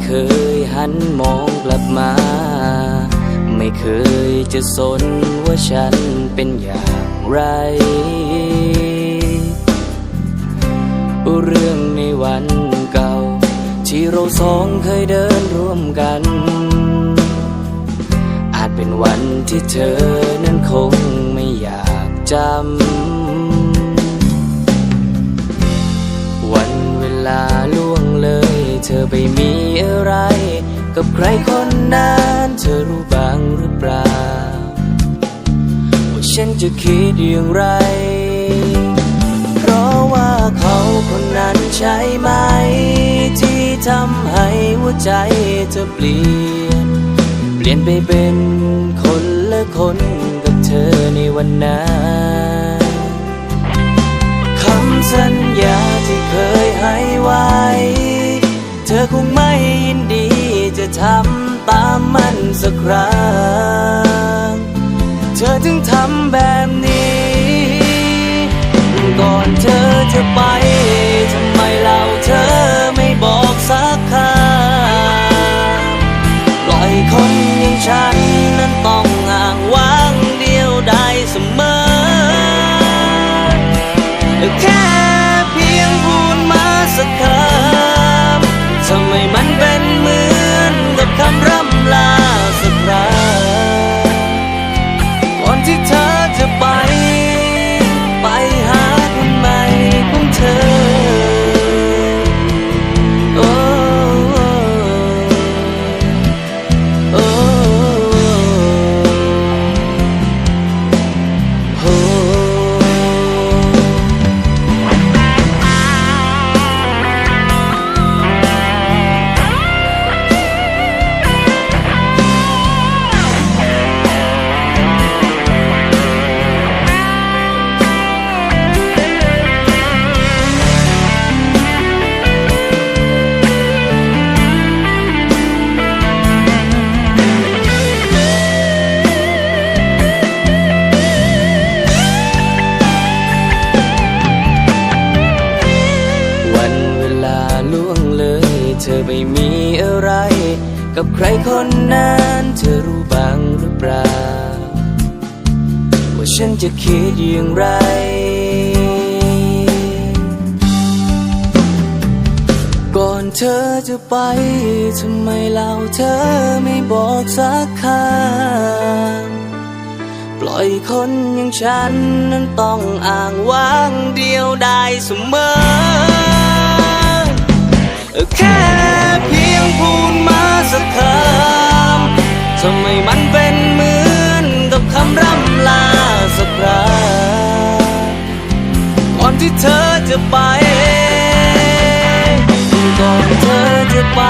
ไม่เคยหันมองกลับมา ไม่เคยจะสนว่าฉันเป็นอย่างไร เรื่องในวันเก่า ที่เราสองเคยเดินร่วมกัน อาจเป็นวันที่เธอนั้นคงไม่อยากจำ วันเวลาล เธอไปมีอะไร กับใครคนนั้นเธอรู้บ้างหรือเปล่า ว่าฉันจะคิดอย่างไร เพราะว่าเขาคนนั้นใช่ไหม ที่ทำให้หัวใจเธอเปลี่ยน เปลี่ยนไปเป็นคนละคนกับเธอในวันนั้นคำสัญ อคงไม่ยินดีจะทำตามมันสักครั้ง เธอถึงทำแบบนี้ ก่อนเธอจะไปทำไมเราเธอไม่บอกสักคำปล่อยคนอย่างฉันนั้นต้องอ้างว้างเดียวได้เสมอแไม่มีอะไร กับใครคนนั้นเธอรู้บ้างหรือเปล่า ว่าฉันจะคิดอย่างไร ก่อนเธอจะไปทำไมเราเธอไม่บอกสักคำปล่อยคนอย่างฉันนั้นต้องอ้างว้างเดียวได้เสมอ แค่เพียงพูดมาสักคำทำไมมันเป็นเหมือนกับคำร่ำลาสักครั้งก่อนที่เธอจะไป ก่อนเธอจะไป